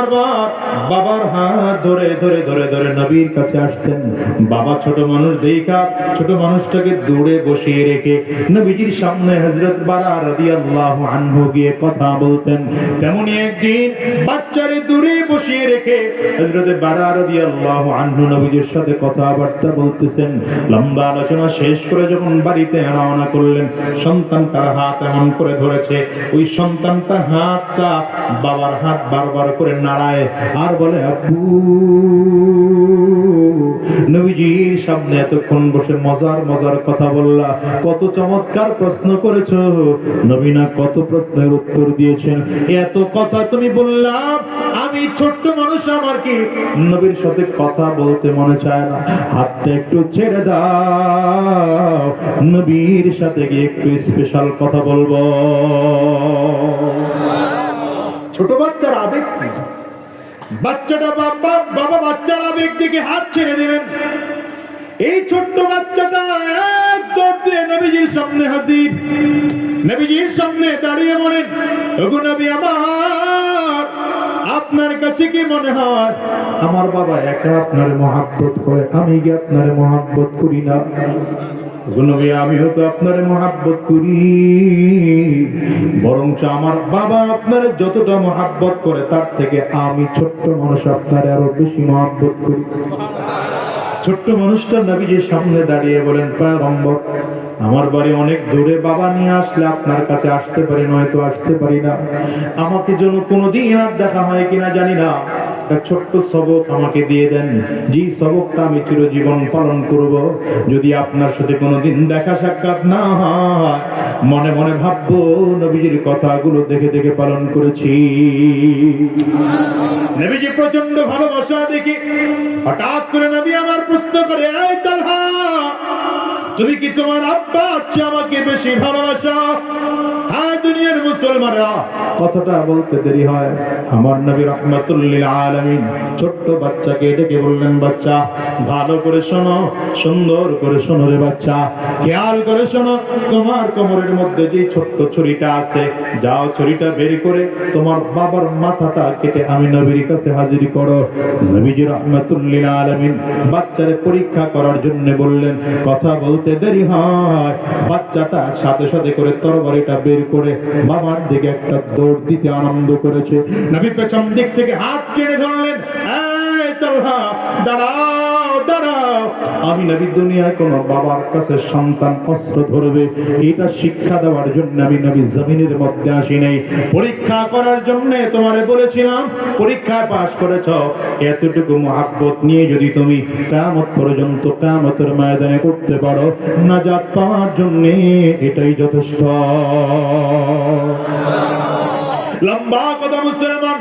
বারবার বাবার হাত ধরে ধরে ধরে ধরে নবীর কাছে আসতেন। বাবা ছোট মানুষ ছোট মানুষটাকে দূরে বসিয়ে রেখে নবীজির সামনে বারা আনহু গিয়ে কথা বলতেন। তেমনি একদিন বাচ্চারে দূরে বসিয়ে রেখে বারা আনহু নবীজির সাথে কথাবার্তা বলতেছেন। লম্বা আলোচনা শেষ করে যখন বাড়িতে রওনা করলেন, সন্তান তার হাত এমন করে ধরেছে, ওই সন্তান তার হাতটা বাবার হাত বারবার করে নাড়ায় আর বলে, আব্বু নবীজির সামনে এতক্ষণ বসে মজার মজার কথা বললা। কত চমৎকার প্রশ্ন করেছ। নবীনা কত প্রশ্নের উত্তর দিয়েছেন। এত কথা তুমি বললাম আমি ছোট্ট মানুষ, আমার কি? নবীর সাথে কথা বলতে মনে চায় না। হাতটা একটু ছেড়ে দাও। নবীর সাথে গিয়ে একটু স্পেশাল কথা বলব। ছোট বাচ্চার আবেগ কি? বাচ্চাটা বাবা বাবা বাচ্চার দিকে হাত ছেড়ে দিলেন। এই ছোট্ট বাচ্চাটা নবীজির সামনে হাজির। নবীজির সামনে দাঁড়িয়ে বলেন, ওগো নবী আমার, আপনার কাছে কি মনে হয়? আমার বাবা একা আপনার মহাব্বত করে, আমি কি আপনার মহাব্বত করি না? নবী আমিও তো আপনার মহাব্বত করি। বরঞ্চ আমার বাবা আপনার যতটা মহাব্বত করে, তার থেকে আমি ছোট্ট মানুষ আপনার আরও বেশি মহাব্বত করি। ছোট্ট মানুষটা নবীজির সামনে দাঁড়িয়ে বলেন, পয়গম্বর, আমার বাড়ি অনেক দূরে, বাবা নিয়ে আসলে আপনার কাছে আসতে পারি, নয়তো আসতে পারি না। আমাকে যেন কোনোদিন আর দেখা হয় কিনা জানি না। একটা ছোট্ট সবক আমাকে দিয়ে দেন। যে সবকটা আমি চিরজীবন পালন করব। যদি আপনার সাথে কোনোদিন দেখা সাক্ষাৎ না হয়, মনে মনে ভাববো, নবীজির কথাগুলো দেখে দেখে পালন করেছি। নবীজি প্রচণ্ড ভালোবাসা দেখি হঠাৎ করে নবী আমার পুস্তক করে, এই তুমি কি তোমার আব্বা আচ্ছা আমাকে বেশি ভালোবাসা? দুনিয়ার মুসলমানরা। কথাটা বলতে দেরি হয়। আমার নবী রহমাতুল্লিল ছোট্ট বাচ্চাকে ডেকে বললেন, বাচ্চা, ভালো করে শোনো, সুন্দর করে শোনো রে বাচ্চা। খেয়াল করে শোনো, তোমার কোমরের মধ্যে যে ছোট্ট ছুরিটা আছে, যাও ছুরিটা করে তোমার বাবার মাথাটা কেটে আমি নবীর কাছে হাজির করো। নবীজি রহমাতুল্লিল বাচ্চারে পরীক্ষা করার জন্য বললেন, কথা বলতে দেরি হয়। বাচ্চাটা সাথে সাথে করে তরবারিটা বের করে বাবার দিকে একটা দৌড় দিতে আনন্দ করেছে। নবী পেছন দিক থেকে হাত কেড়ে ধরলেন দাঁড়া আমি নবী দুনিয়ায় কোন বাবার কাছে সন্তান অস্ত্র ধরবে। এটা শিক্ষা দেওয়ার জন্য আমি নবী জমিনের মধ্যে আসি নাই। পরীক্ষা করার জন্য তোমারে বলেছিলাম, পরীক্ষায় পাশ করেছ। এতটুকু মহাব্বত নিয়ে যদি তুমি কামত পর্যন্ত কামতের ময়দানে করতে পারো, নাজাত পাওয়ার জন্য এটাই যথেষ্ট। লম্বা কথা মুসলমান,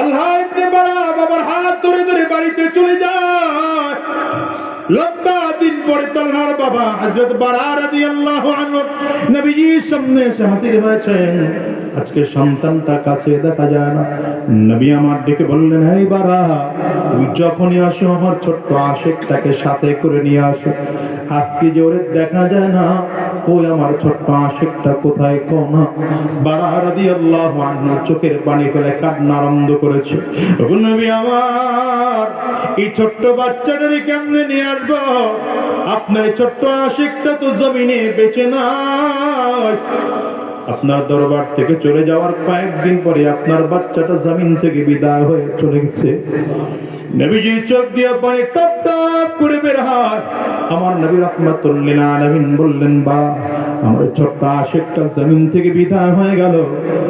আল্লাহ বাবার হাত ধরে ধরে বাড়িতে চলে যায়। লম্বা দিন পরে তালহার বাবা হযরত বারা রাদিয়াল্লাহু আনহু নবীজির সামনে এসে হাজির হয়েছেন। আজকে সন্তানটা কাছে দেখা যায় না। নবী আমার ডেকে বললেন এই বারা, তুই যখনই আসো আমার ছোট্ট আশেকটাকে সাথে করে নিয়ে আসো। আজকে যে ওরে দেখা যায় না ওই আমার ছোট্ট আশেকটা কোথায় কম বারা রাদিয়াল্লাহু আনহু চোখের পানি ফেলে কান্না আরম্ভ করেছে। আমার, এই ছোট্ট বাচ্চাটারে কেমনে নিয়ে আসব? আপনার ছোট্ট আশেকটা তো জমিনে বেঁচে নাই। আপনার দরবার থেকে চলে যাওয়ার কয়েকদিন পরে আপনার বাচ্চাটা জমিন থেকে বিদায় হয়ে চলে গেছে। নবীজি চোখ দিয়ে পানি টপ টপ করে বের হয়। আমার নবী রহমাতুল্লিল আলামিন বললেন, বা, আমার ছোট্ট আশেকটা জমিন থেকে বিদায় হয়ে গেল।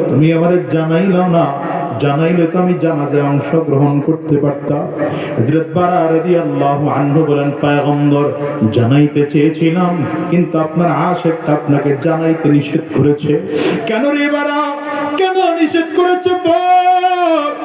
তুমি আমারে জানাইলাও না। জানাইলে তো আমি জানাজায় অংশগ্রহণ করতে পারতাম। হযরত বারা রাদিয়াল্লাহু আনহু বলেন, পয়গম্বর, জানাইতে চেয়েছিলাম, কিন্তু আপনার আশেকটা আপনাকে জানাইতে নিষেধ করেছে। কেন রে বারা? কেন নিষেধ করেছে বল?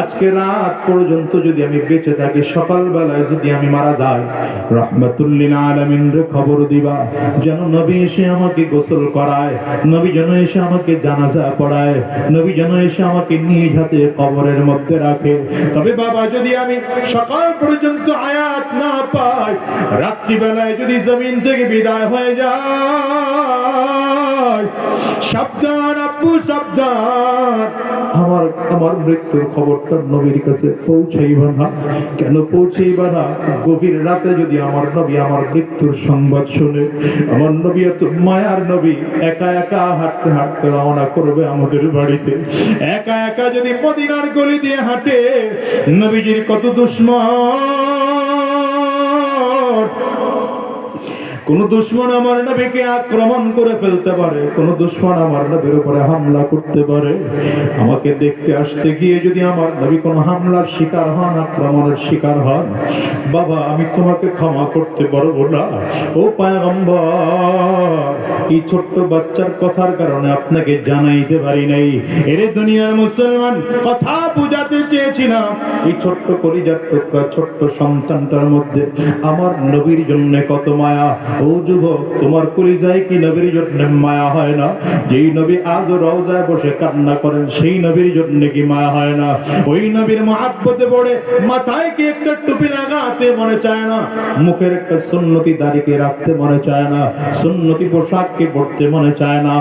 আজকে রাত পর্যন্ত যদি আমি বেঁচে থাকি, সকালবেলায় যদি আমি মারা যাই রহমতুল্লিল আলমিন খবর দিবা, যেন নবী এসে আমাকে গোসল করায়, নবী যেন এসে আমাকে জানাজা পড়ায়, নবী যেন এসে আমাকে নিজ হাতে কবরের মধ্যে রাখে। তবে বাবা, যদি আমি সকাল পর্যন্ত আয়াত না পাই, রাত্রিবেলায় যদি জমিন থেকে বিদায় হয়ে যায় আমার নবী আমার মৃত্যুর সংবাদ শুনে, আমার নবী এত মায়ার নবী, একা একা হাঁটতে হাঁটতে রওনা করবে আমাদের বাড়িতে। একা একা যদি মদিনার গলি দিয়ে হাঁটে, নবীজির কত দুশ্মন। কোন দুশ্মন আমার নবীকে আক্রমণ করে ফেলতে পারে, কোন দুশ্মন আমার নবীর উপরে হামলা করতে পারে। আমাকে দেখতে আসতে গিয়ে যদি আমার নবী কোন হামলার শিকার হন, আক্রমণের শিকার হন, বাবা, আমি তোমাকে ক্ষমা করতে পারব না। ও পায়গম্বর, এই ছোট্ট বাচ্চার কথার কারণে আপনাকে জানাইতে পারি নাই। এরে দুনিয়ার মুসলমান, কথা বুঝাতে চেয়েছিলাম এই ছোট্ট কলিজার ছোট্ট সন্তানটার মধ্যে আমার নবীর জন্য কত মায়া। ও যুবক, তোমার কলিজায় কি নবীর জন্য মায়া হয় না? যেই নবী আজ রওজায় বসে কান্না করেন, সেই নবীর জন্য কি মায়া হয় না? ওই নবীর মহাব্বতে পড়ে মাথায় কি একটা টুপি লাগাতে মনে চায় না? মুখের একটা সুন্নতি দাড়িকে রাখতে মনে চায় না? সুন্নতি পোশাককে পড়তে মনে চায় না?